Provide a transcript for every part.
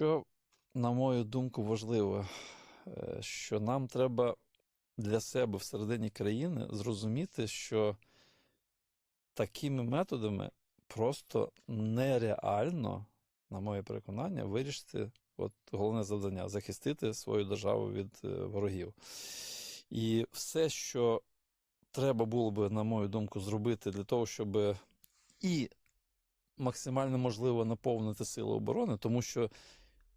Що, на мою думку, важливо, е, що нам треба для себе всередині країни зрозуміти, що такими методами просто нереально, на моє переконання, вирішити от головне завдання захистити свою державу від е, ворогів. І все, що треба було би, на мою думку, зробити для того, щоб і максимально можливо наповнити сили оборони, тому що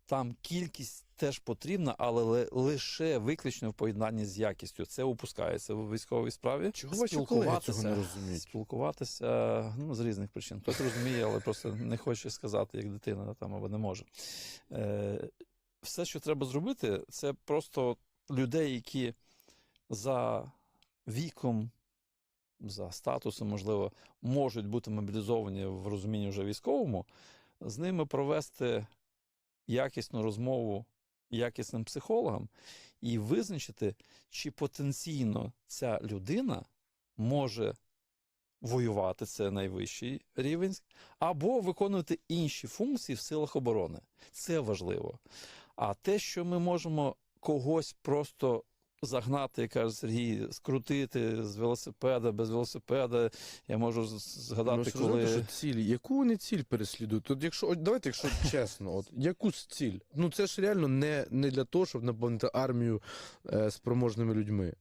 там кількість теж потрібна, але лише виключно в поєднанні з якістю. Це упускається в військовій справі. Чого колеги цього не розуміють? Спілкуватися ну, з різних причин. Хтось розуміє, але просто не хоче сказати, як дитина там або не може. Е, все, що треба зробити, це просто людей, які за віком, за статусом, можливо, можуть бути мобілізовані в розумінні вже військовому, з ними провести якісну розмову якісним психологам і визначити, чи потенційно ця людина може воювати, це найвищий рівень, або виконувати інші функції в силах оборони. Це важливо. А те, що ми можемо когось просто загнати, як каже Сергій, скрутити з велосипеда, без велосипеда, я можу згадати, Ви коли. що цілі, яку вони ціль переслідують? От якщо, от давайте, якщо чесно, от яку ціль? Ну це ж реально не, не для того, щоб наповнити армію е, спроможними людьми.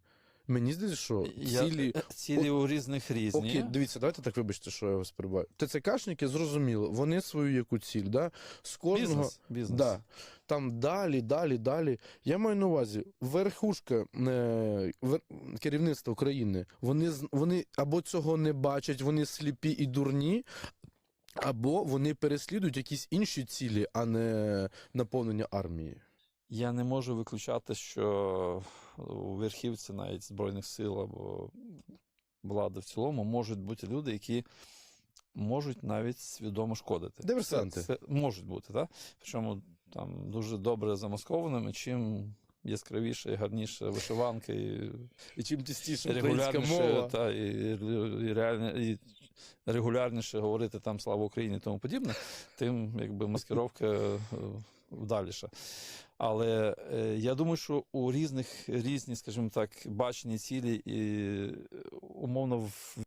Мені здається, що Я- цілі. цілі у різних різні. Окей, дивіться, давайте так вибачте, що я вас перебуваю. ТЦКшники зрозуміло, вони свою яку ціль, да? З кожного. Бізнес. бізнес. Да. Там далі, далі, далі. Я маю на увазі, верхушка е, вер- керівництва України, вони, вони або цього не бачать, вони сліпі і дурні, або вони переслідують якісь інші цілі, а не наповнення армії. Я не можу виключати, що у верхівці навіть Збройних сил або влади в цілому можуть бути люди, які можуть навіть свідомо шкодити. Диверсанти. Це, це можуть бути, так? Причому там дуже добре замаскованими, чим яскравіше і гарніше вишиванки, і І чим тістіше регулярніше, мова. та, і, і, реально, і регулярніше говорити там слава Україні і тому подібне, тим якби маскировка е, вдаліша. Але е, я думаю, що у різних різні, скажімо так, бачені цілі і е, умовно в